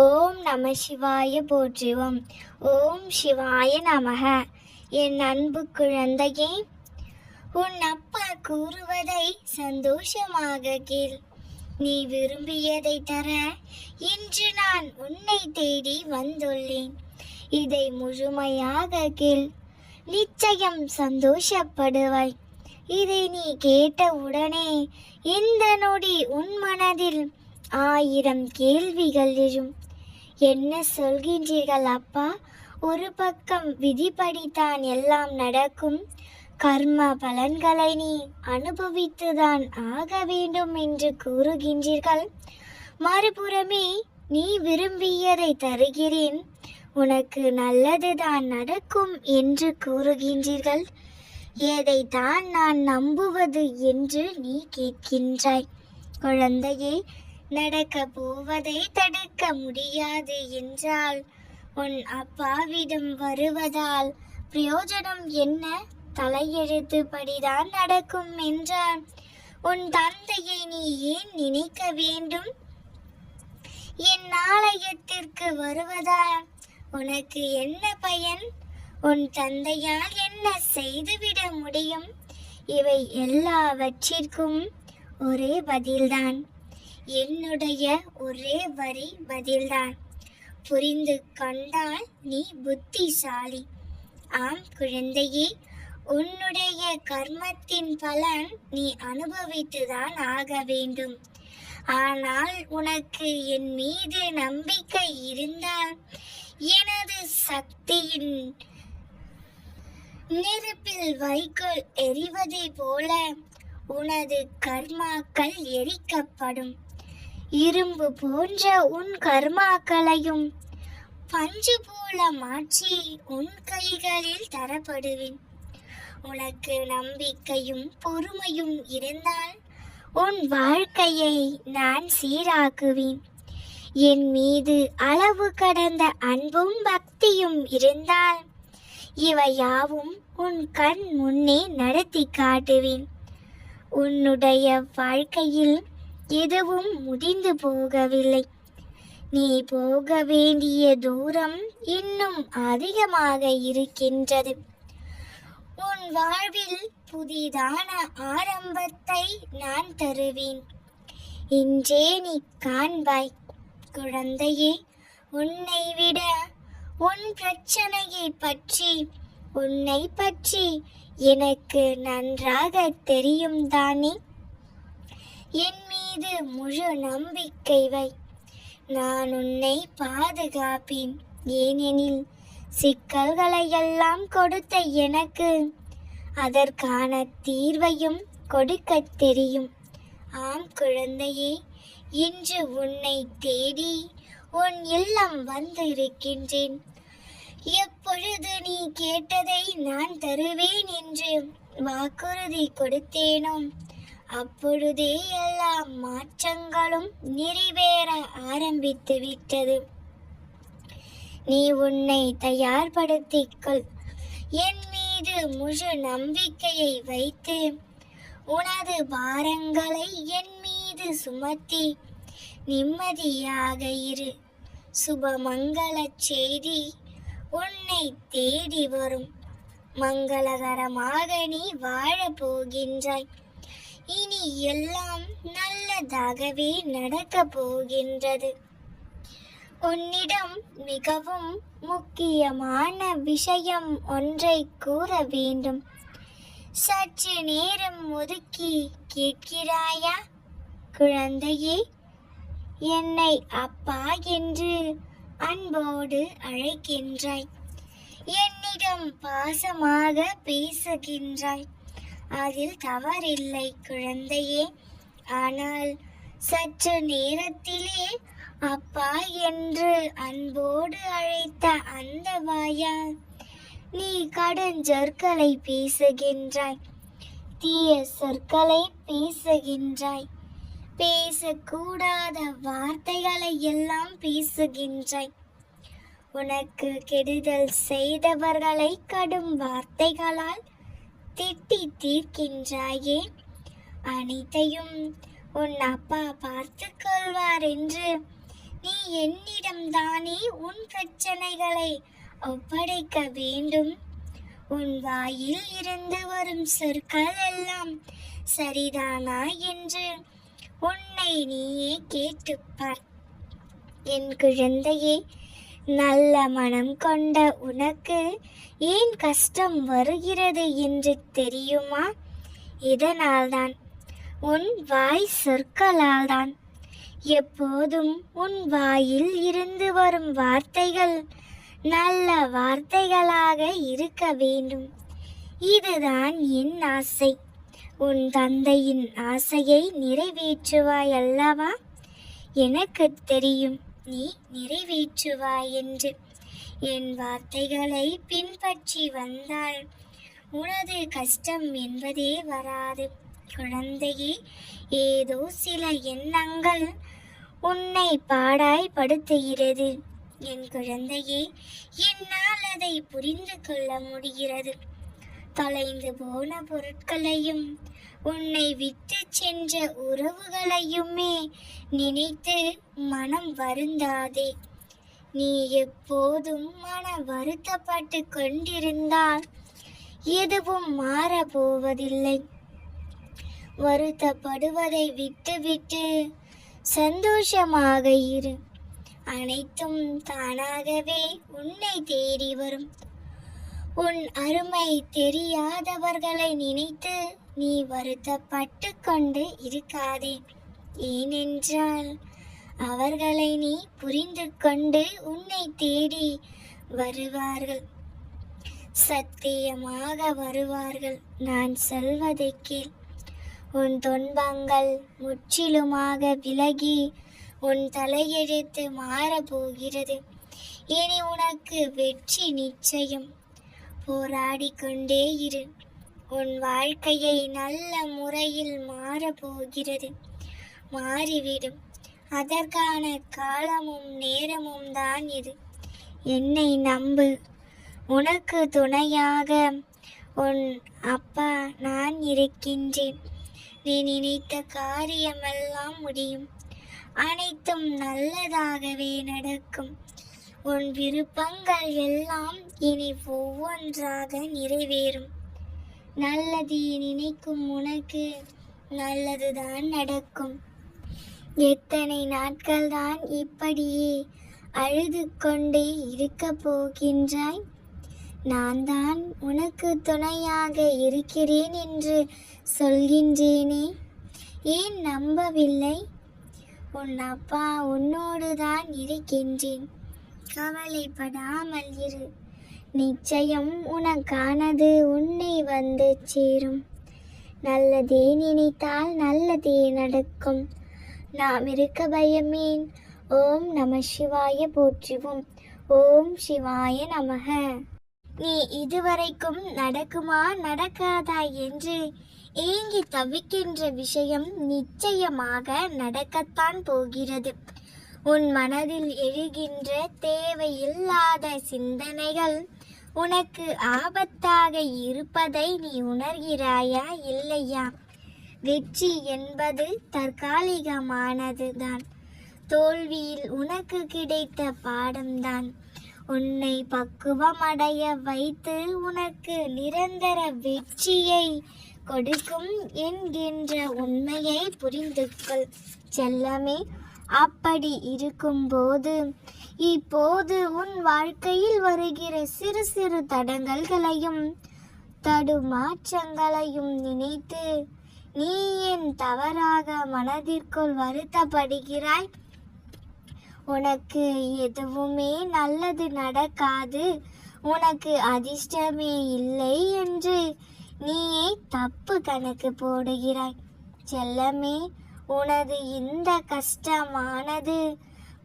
ஓம் நம சிவாய போற்றுவோம். ஓம் சிவாய நமக. என் அன்பு குழந்தையே உன் அப்பா கூறுவதை சந்தோஷமாக கேள் நீ விரும்பியதை தர இன்று நான் உன்னை தேடி வந்துள்ளேன். இதை முழுமையாக கேள் நிச்சயம் சந்தோஷப்படுவாய். இதை நீ கேட்டவுடனே இந்த நொடி உன் மனதில் ஆயிரம் கேள்விகள் எழும். என்ன சொல்கின்றீர்கள் அப்பா? ஒரு பக்கம் விதிப்படித்தான் எல்லாம் நடக்கும். கர்ம பலன்களை நீ அனுபவித்துதான் ஆக வேண்டும் என்று கூறுகின்றீர்கள். மறுபுறமே நீ விரும்பியதை தருகிறேன். உனக்கு நல்லதுதான் நடக்கும் என்று கூறுகின்றீர்கள். எதைத்தான் நான் நம்புவது என்று நீ கேட்கின்றாய். குழந்தையே நடக்க போவதை தடுக்க முடியாது என்றால் உன் அப்பாவிடம் வருவதால் பிரயோஜனம் என்ன? தலையெழுத்துப்படிதான் நடக்கும் என்றால் உன் தந்தையை நீ ஏன் நினைக்க வேண்டும்? என் நாளையத்திற்கு வருவதால் உனக்கு என்ன பயன்? உன் தந்தையால் என்ன செய்துவிட முடியும்? இவை எல்லாவற்றிற்கும் ஒரே பதில்தான். என்னுடைய ஒரே வரி பதில்தான். புரிந்து கொண்டால் நீ புத்திசாலி. ஆம் குழந்தையே உன்னுடைய கர்மத்தின் பலன் நீ அனுபவித்துதான் ஆக வேண்டும். ஆனால் உனக்கு என் மீது நம்பிக்கை இருந்தால் எனது சக்தியின் நெருப்பில் வைக்கோல் எரிவதை போல உனது கர்மாக்கள் எரிக்கப்படும். இரும்பு போன்ற உன் கர்மாக்களையும் பஞ்சு போல மாற்றி உன் கைகளில் தரப்படுவேன். உனக்கு நம்பிக்கையும் பொறுமையும் இருந்தால் உன் வாழ்க்கையை நான் சீராக்குவேன். என் மீது அளவு கடந்த அன்பும் பக்தியும் இருந்தால் இவையாவும் உன் கண் முன்னே நடத்தி காட்டுவேன். உன்னுடைய வாழ்க்கையில் எதுவும் முடிந்து போகவில்லை. நீ போக வேண்டிய தூரம் இன்னும் அதிகமாக இருக்கின்றது. உன் வாழ்வில் புதிதான ஆரம்பத்தை நான் தருவேன். இன்றே நீ காண்பாய் குழந்தையே. உன்னை விட உன் பிரச்சனையை பற்றி உன்னை பற்றி எனக்கு நன்றாக தெரியும் தானே. என் மீது முழு நம்பிக்கை வை. நான் உன்னை பாதுகாப்பேன். ஏனெனில் சிக்கல்களை எல்லாம் கொடுத்த எனக்கு அதற்கான தீர்வையும் கொடுக்க தெரியும். ஆம் குழந்தையே இன்று உன்னை தேடி உன் இல்லம் வந்திருக்கின்றேன். எப்பொழுது நீ கேட்டதை நான் தருவேன் என்று வாக்குறுதி கொடுத்தேனோ அப்பொழுதே எல்லா மாற்றங்களும் நிறைவேற ஆரம்பித்து விட்டது. நீ உன்னை தயார்படுத்திக்கொள். என் மீது முழு நம்பிக்கையை வைத்து உனது பாரங்களை என் மீது சுமத்தி நிம்மதியாக இரு. சுபமங்கள செய்தி உன்னை தேடி வரும். மங்களகரமாக நீ வாழப் போகின்றாய். இனி எல்லாம் நல்லதாகவே நடக்க போகின்றது உன்னிடம் மிகவும் முக்கியமான விஷயம் ஒன்றை கூற வேண்டும். சற்று நேரம் ஒதுக்கி கேட்கிறாயா? குழந்தையே என்னை அப்பா என்று அன்போடு அழைக்கின்றாய். என்னிடம் பாசமாக பேசுகின்றாய். அதில் தவறில்லை குழந்தையே. ஆனால் சற்று நேரத்திலே அப்பா என்று அன்போடு அழைத்த அந்த வாயா நீ கடன் சொற்களை பேசுகின்றாய். தீய சொற்களை பேசுகின்றாய். பேசக்கூடாத வார்த்தைகளை எல்லாம் பேசுகின்றாய். உனக்கு கெடுதல் செய்தவர்களை கடும் வார்த்தைகளால் திட்டி தீர்க்கின்றாயே அனைத்தையும் உன் அப்பா பார்த்து கொள்வார் என்று நீ என்னிடம்தானே உன் பிரச்சனைகளை ஒப்படைக்க வேண்டும். உன் வாயில் இருந்து வரும் சொற்கள் எல்லாம் சரிதானா என்று உன்னை நீயே கேட்டுப்பார். என் குழந்தையே நல்ல மனம் கொண்ட உனக்கு ஏன் கஷ்டம் வருகிறது என்று தெரியுமா? இதனால்தான் உன் வாய் சொற்களால்தான். எப்போதும் உன் வாயில் இருந்து வரும் வார்த்தைகள் நல்ல வார்த்தைகளாக இருக்க வேண்டும். இதுதான் என் ஆசை. உன் தந்தையின் ஆசையை நிறைவேற்றுவாய் அல்லவா? எனக்கு தெரியும். நீ நிறைவேற்றுவாய் என்று என் வார்த்தைகளை பின்பற்றி வந்தால் உனது கஷ்டம் என்பதே வராது. குழந்தையே ஏதோ சில எண்ணங்கள் உன்னை பாடாய்படுத்துகிறது என் குழந்தையே என்னால் அதை புரிந்து கொள்ள முடிகிறது. தொலைந்து போன பொருட்களையும் உன்னை விட்டு சென்ற உறவுகளையுமே நினைத்து மனம் வருந்தாதே. நீ எப்போதும் மன வருத்தப்பட்டு கொண்டிருந்தால் எதுவும் மாறப்போவதில்லை. வருத்தப்படுவதை விட்டுவிட்டு சந்தோஷமாக இரு. அனைத்தும் தானாகவே உன்னை தேடி வரும். உன் அருமை தெரியாதவர்களை நினைத்து நீ வருத்தப்பட்டு கொண்டு இருக்காதே. ஏனென்றால் அவர்களை நீ புரிந்து கொண்டு உன்னை தேடி வருவார்கள். சத்தியமாக வருவார்கள். நான் சொல்வதை கேள். உன் துன்பங்கள் முற்றிலுமாக விலகி உன் தலையெழுத்து மாறப்போகிறது. இனி உனக்கு வெற்றி நிச்சயம். போராடி கொண்டே இரு. உன் வாழ்க்கையை நல்ல முறையில் மாறப்போகிறது. மாறிவிடும். அதற்கான காலமும் நேரமும் தான் இது. என்னை நம்பு. உனக்கு துணையாக உன் அப்பா நான் இருக்கின்றேன். நீ நினைத்த காரியமெல்லாம் முடியும். அனைத்தும் நல்லதாகவே நடக்கும். உன் விருப்பங்கள் எல்லாம் இனி ஒவ்வொன்றாக நிறைவேறும். நல்லதை நினைக்கும் உனக்கு நல்லதுதான் நடக்கும். எத்தனை நாட்கள் தான் இப்படியே அழுது கொண்டே இருக்க போகின்றாய்? நான் தான் உனக்கு துணையாக இருக்கிறேன் என்று சொல்கின்றேனே. ஏன் நம்பவில்லை? உன் அப்பா உன்னோடு தான் இருக்கின்றேன். கவலைப்படாமல் இரு. நிச்சயம் உனக்கானது உன்னை வந்து சேரும். நல்லதே நினைத்தால் நல்லதே நடக்கும். நாம் இருக்க பயமேன். ஓம் நம சிவாய போற்றுவோம். ஓம் சிவாய நமக. நீ இதுவரைக்கும் நடக்குமா நடக்காதா என்று ஏங்கி தவிக்கின்ற விஷயம் நிச்சயமாக நடக்கத்தான் போகிறது. உன் மனதில் எழுகின்ற தேவையில்லாத சிந்தனைகள் உனக்கு ஆபத்தாக இருப்பதை நீ உணர்கிறாயா இல்லையா? வெற்றி என்பது தற்காலிகமானதுதான். தோல்வியில் உனக்கு கிடைத்த பாடம்தான். உன்னை பக்குவமடைய வைத்து உனக்கு நிரந்தர வெற்றியை கொடுக்கும் என்கின்ற உண்மையை புரிந்து கொள் செல்லமே அப்படி இருக்கும்போது இப்போது உன் வாழ்க்கையில் வருகிற சிறு சிறு தடங்கல்களையும் தடுமாற்றங்களையும் நினைத்து நீ ஏன் தவறாக மனதிற்குள் வருத்தப்படுகிறாய். உனக்கு எதுவுமே நல்லது நடக்காது. உனக்கு அதிர்ஷ்டமே இல்லை என்று நீயே தப்பு கணக்கு போடுகிறாய். செல்லமே உனது இந்த கஷ்டமானது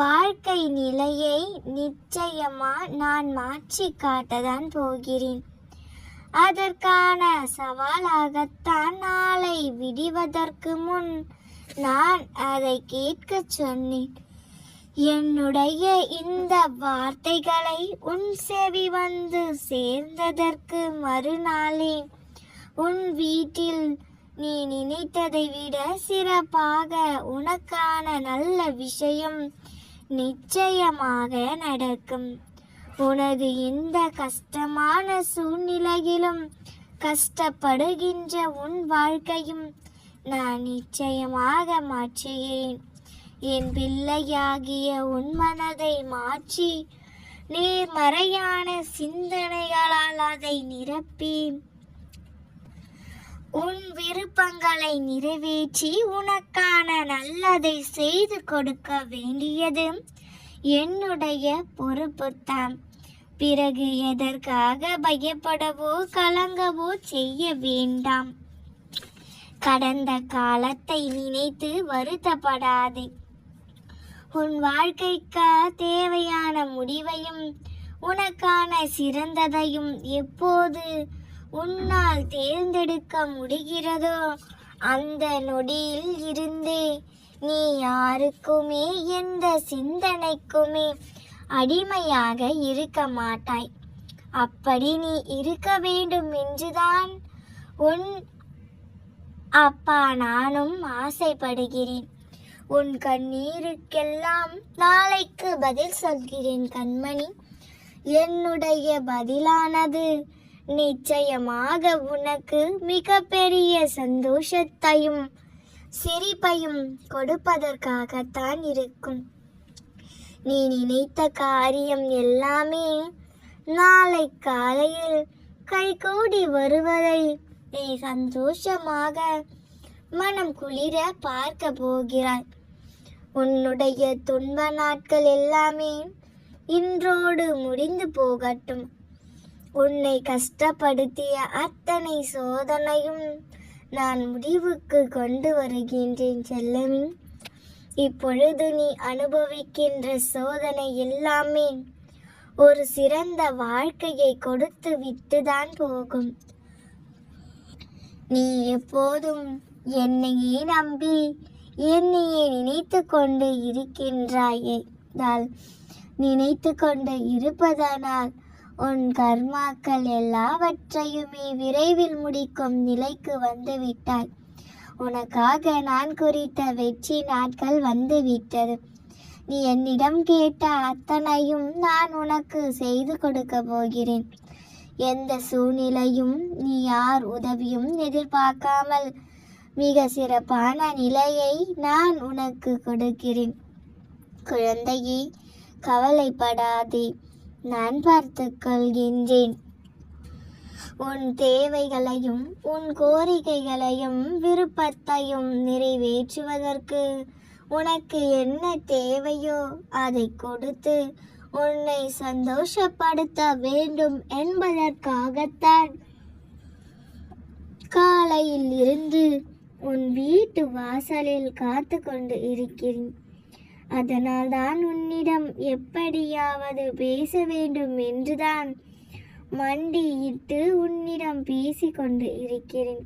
வாழ்க்கை நிலையை நிச்சயமா நான் மாற்றி காட்டதான் போகிறேன். அதற்கான சவாலாகத்தான் நாளை விடிவதற்கு முன் நான் அதை கேட்கச் சொன்னேன். என்னுடைய இந்த வார்த்தைகளை உன் செவி வந்து சேர்ந்ததற்கு மறுநாளே உன் வீட்டில் நீ நினைத்ததை விட சிறப்பாக உனக்கான நல்ல விஷயம் நிச்சயமாக நடக்கும். உனது இந்த கஷ்டமான சூழ்நிலையிலும் கஷ்டப்படுகின்ற உன் வாழ்க்கையும் நான் நிச்சயமாக மாற்றுகிறேன். என் பிள்ளையாகிய உன் மனதை மாற்றி நேர்மறையான சிந்தனைகளால் அதை நிரப்பி உன் விருப்பங்களை நிறைவேற்றி உனக்கான நல்லதை செய்து கொடுக்க வேண்டியது என்னுடைய பொறுப்புத்தான். பிறகு எதற்காக பயப்படவோ கலங்கவோ செய்ய வேண்டாம். கடந்த காலத்தை நினைத்து வருத்தப்படாதே. உன் வாழ்க்கைக்கு தேவையான முடிவையும் உனக்கான சிறந்ததையும் எப்போது உன்னால் தேர்ந்தெடுக்க முடிகிறதோ அந்த நொடியில் இருந்தே. நீ யாருக்குமே எந்த சிந்தனைக்குமே அடிமையாக இருக்க மாட்டாய். அப்படி நீ இருக்க வேண்டும் என்றுதான் உன் அப்பா நானும் ஆசைப்படுகிறேன். உன் கண்ணீருக்கெல்லாம் நாளைக்கு பதில் சொல்கிறேன் கண்மணி. என்னுடைய பதிலானது நிச்சயமாக உனக்கு மிகப்பெரிய சந்தோஷத்தையும் சிரிப்பையும் கொடுப்பதற்காகத்தான் இருக்கும். நீ நினைத்த காரியம் எல்லாமே நாளை காலையில் கைகூடி வருவதை நீ சந்தோஷமாக மனம் குளிர பார்க்க போகிறாய். உன்னுடைய துன்ப நாட்கள் எல்லாமே இன்றோடு முடிந்து போகட்டும். உன்னை கஷ்டப்படுத்திய அத்தனை சோதனையும் நான் முடிவுக்கு கொண்டு வருகின்றேன் செல்லமி. இப்பொழுது நீ அனுபவிக்கின்ற சோதனை எல்லாமே ஒரு சிறந்த வாழ்க்கையை கொடுத்து விட்டுதான் போகும். நீ எப்போதும் என்னையே நம்பி என்னையே நினைத்து கொண்டு இருக்கின்றாயே. நினைத்து கொண்டு இருப்பதனால் உன் கர்மாக்கள் எல்லாவற்றையுமே விரைவில் முடிக்கும் நிலைக்கு வந்துவிட்டாய். உனக்காக நான் குறித்த வெற்றி நாட்கள் வந்துவிட்டது. நீ என்னிடம் கேட்ட அத்தனையும் நான் உனக்கு செய்து கொடுக்க போகிறேன். எந்த சூழ்நிலையும் நீ யார் உதவியும் எதிர்பார்க்காமல் மிக சிறப்பான நிலையை நான் உனக்கு கொடுக்கிறேன். குழந்தையே கவலைப்படாதே. நான் பார்த்துக் கொள்கின்றேன். உன் தேவைகளையும் உன் கோரிக்கைகளையும் விருப்பத்தையும் நிறைவேற்றுவதற்கு உனக்கு என்ன தேவையோ அதை கொடுத்து உன்னை சந்தோஷப்படுத்த வேண்டும் என்பதற்காகத்தான். காலையில் இருந்து உன் வீட்டு வாசலில் காத்து கொண்டு இருக்கிறேன். அதனால் தான் உன்னிடம் எப்படியாவது பேச வேண்டும் என்றுதான் மண்டியிட்டு உன்னிடம் பேசிக்கொண்டு இருக்கிறேன்.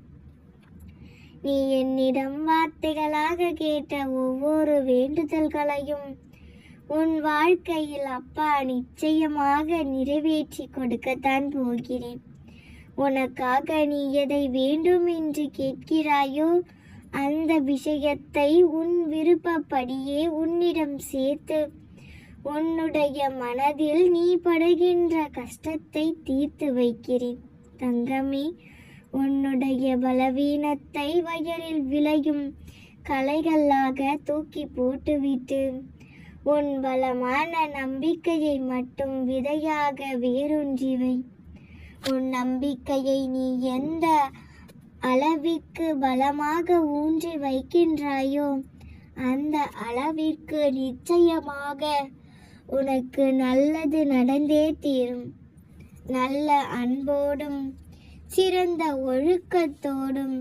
நீ என்னிடம் வார்த்தைகளாக கேட்ட ஒவ்வொரு வேண்டுதல்களையும் உன் வாழ்க்கையில் அப்பா நிச்சயமாக நிறைவேற்றி கொடுக்கத்தான் போகிறேன். உனக்காக நீ எதை வேண்டும் என்று கேட்கிறாயோ அந்த விஷயத்தை உன் விருப்பப்படியே உன்னிடம் சேர்த்து உன்னுடைய மனதில் நீ படுகின்ற கஷ்டத்தை தீர்த்து வைக்கிறேன். தங்கமே உன்னுடைய பலவீனத்தை வயலில் விளையும் கலைகளாக தூக்கி போட்டுவிட்டு உன் பலமான நம்பிக்கையை மட்டும் விதையாக வேரூன்றிவை உன் நம்பிக்கையை நீ எந்த அளவிற்கு பலமாக ஊன்றி வைக்கின்றாயோ? அந்த அளவிற்கு நிச்சயமாக உனக்கு நல்லது நடந்தே தீரும். நல்ல அன்போடும் சிறந்த ஒழுக்கத்தோடும்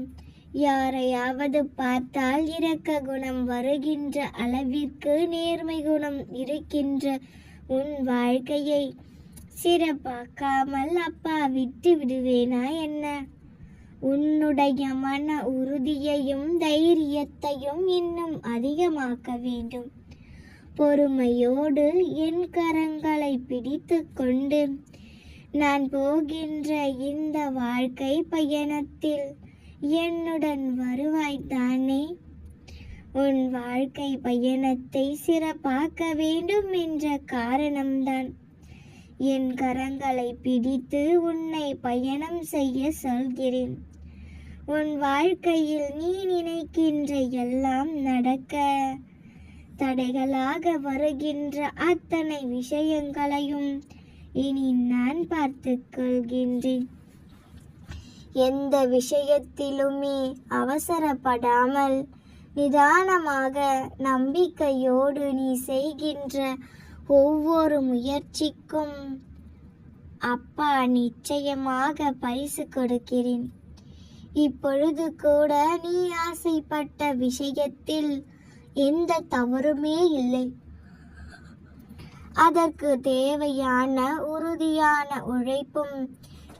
யாரையாவது பார்த்தால் இரக்க குணம் வருகின்ற அளவிற்கு நேர்மை குணம் இருக்கின்ற உன் வாழ்க்கையை சிறப்பாக்காமல் அப்பா விட்டு விடுவேனா என்ன? உன்னுடைய மன உறுதியையும் தைரியத்தையும் இன்னும் அதிகமாக்க வேண்டும். பொறுமையோடு என் கரங்களை பிடித்து கொண்டு நான் போகின்ற இந்த வாழ்க்கை பயணத்தில் என்னுடன் வருவாய் தானே உன் வாழ்க்கை பயணத்தை சிறப்பாக்க வேண்டும் என்ற காரணம்தான். என் கரங்களை பிடித்து உன்னை பயணம் செய்ய சொல்கிறேன். உன் வாழ்க்கையில் நீ நினைக்கின்ற எல்லாம் நடக்க தடைகளாக வருகின்ற அத்தனை விஷயங்களையும் இனி நான் பார்த்துக்கொள்கின்றேன் எந்த விஷயத்திலுமே அவசரப்படாமல் நிதானமாக நம்பிக்கையோடு நீ செய்கின்ற ஒவ்வொரு முயற்சிக்கும் அப்பா நிச்சயமாக பரிசு கொடுக்கிறேன். இப்பொழுது கூட நீ ஆசைப்பட்ட விஷயத்தில் எந்த தவறுமே இல்லை. அதற்கு தேவையான உறுதியான உழைப்பும்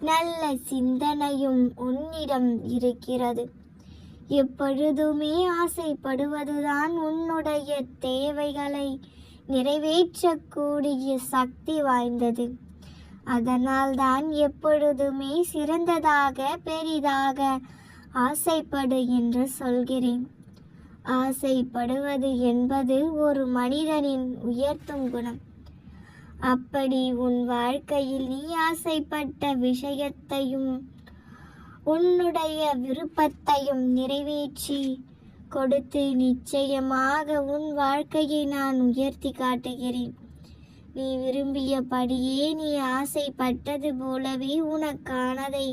நல்ல சிந்தனையும் உன்னிடம் இருக்கிறது. எப்பொழுதுமே ஆசைப்படுவதுதான் உன்னுடைய தேவைகளை நிறைவேற்றக்கூடிய சக்தி வாய்ந்தது. அதனால்தான் எப்பொழுதுமே சிறந்ததாக பெரிதாக ஆசைப்படு என்று சொல்கிறேன். ஆசைப்படுவது என்பது ஒரு மனிதனின் உயர்த்தும் குணம். அப்படி உன் வாழ்க்கையில் நீ ஆசைப்பட்ட விஷயத்தையும் உன்னுடைய விருப்பத்தையும் நிறைவேற்றி கொடுத்து நிச்சயமாக உன் வாழ்க்கையை நான் உயர்த்தி காட்டுகிறேன். நீ விரும்பியபடியே நீ ஆசைப்பட்டது போலவே உனக்கானதை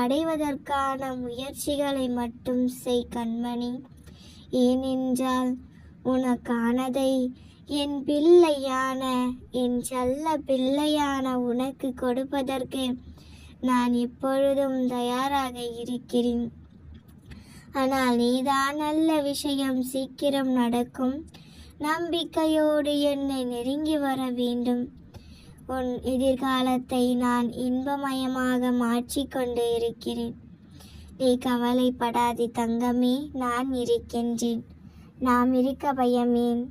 அடைவதற்கான முயற்சிகளை மட்டும் செய் கண்மணி. ஏனென்றால் உனக்கானதை என் பிள்ளையான என் செல்ல பிள்ளையான உனக்கு கொடுப்பதற்கு நான் எப்பொழுதும் தயாராக இருக்கிறேன். ஆனால் நீதான் நல்ல விஷயம் சீக்கிரம் நடக்கும். நம்பிக்கையோடு என்னை நெருங்கி வர வேண்டும். உன் எதிர்காலத்தை நான் இன்பமயமாக மாற்றிக்கொண்டு இருக்கிறேன். நீ கவலைப்படாதே தங்கமே நான் இருக்கின்றேன். நாம் இருக்க பயமேன்.